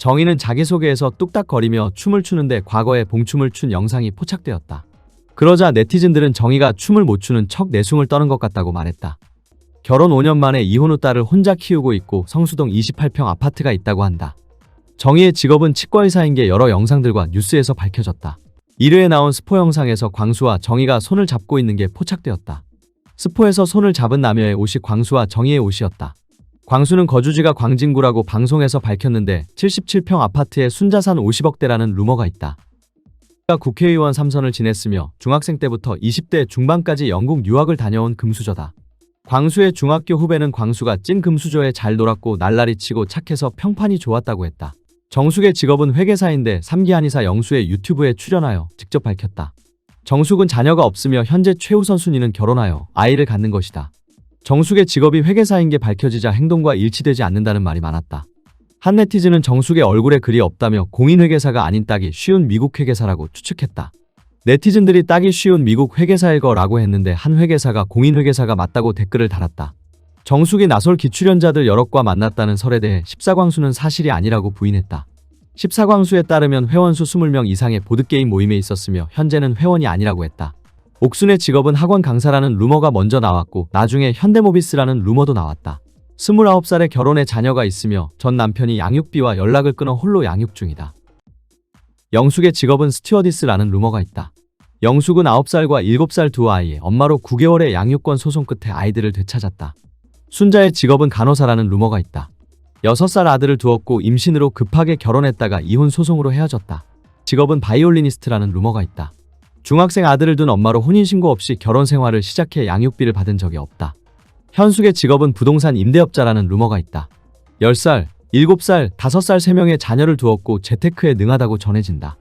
정희는 자기소개에서 뚝딱거리며 춤을 추는데 과거에 봉춤을 춘 영상이 포착되었다. 그러자 네티즌들은 정희가 춤을 못 추는 척 내숭을 떠는 것 같다고 말했다. 결혼 5년 만에 이혼 후 딸을 혼자 키우고 있고 성수동 28평 아파트가 있다고 한다. 정희의 직업은 치과의사인 게 여러 영상들과 뉴스에서 밝혀졌다. 1회에 나온 스포 영상에서 광수와 정희가 손을 잡고 있는 게 포착되었다. 스포에서 손을 잡은 남녀의 옷이 광수와 정희의 옷이었다. 광수는 거주지가 광진구라고 방송에서 밝혔는데 77평 아파트에 순자산 50억대라는 루머가 있다. 국회의원 3선을 지냈으며 중학생 때부터 20대 중반까지 영국 유학을 다녀온 금수저다. 광수의 중학교 후배는 광수가 찐 금수저에 잘 놀았고 날라리 치고 착해서 평판이 좋았다고 했다. 정숙의 직업은 회계사인데 3기 한의사 영수의 유튜브에 출연하여 직접 밝혔다. 정숙은 자녀가 없으며 현재 최우선 순위는 결혼하여 아이를 갖는 것이다. 정숙의 직업이 회계사인 게 밝혀지자 행동과 일치되지 않는다는 말이 많았다. 한 네티즌은 정숙의 얼굴에 글이 없다며 공인회계사가 아닌 따기 쉬운 미국 회계사라고 추측했다. 네티즌들이 따기 쉬운 미국 회계사일 거라고 했는데 한 회계사가 공인회계사가 맞다고 댓글을 달았다. 정숙이 나설 기출연자들 여럿과 만났다는 설에 대해 14광수는 사실이 아니라고 부인했다. 14광수에 따르면 회원수 20명 이상의 보드게임 모임에 있었으며 현재는 회원이 아니라고 했다. 옥순의 직업은 학원 강사라는 루머가 먼저 나왔고 나중에 현대모비스라는 루머도 나왔다. 29살에 결혼해 자녀가 있으며 전 남편이 양육비와 연락을 끊어 홀로 양육 중이다. 영숙의 직업은 스튜어디스라는 루머가 있다. 영숙은 9살과 7살 두 아이의 엄마로 9개월의 양육권 소송 끝에 아이들을 되찾았다. 순자의 직업은 간호사라는 루머가 있다. 6살 아들을 두었고 임신으로 급하게 결혼했다가 이혼 소송으로 헤어졌다. 직업은 바이올리니스트라는 루머가 있다. 중학생 아들을 둔 엄마로 혼인신고 없이 결혼 생활을 시작해 양육비를 받은 적이 없다. 현숙의 직업은 부동산 임대업자라는 루머가 있다. 10살, 7살, 5살 3명의 자녀를 두었고 재테크에 능하다고 전해진다.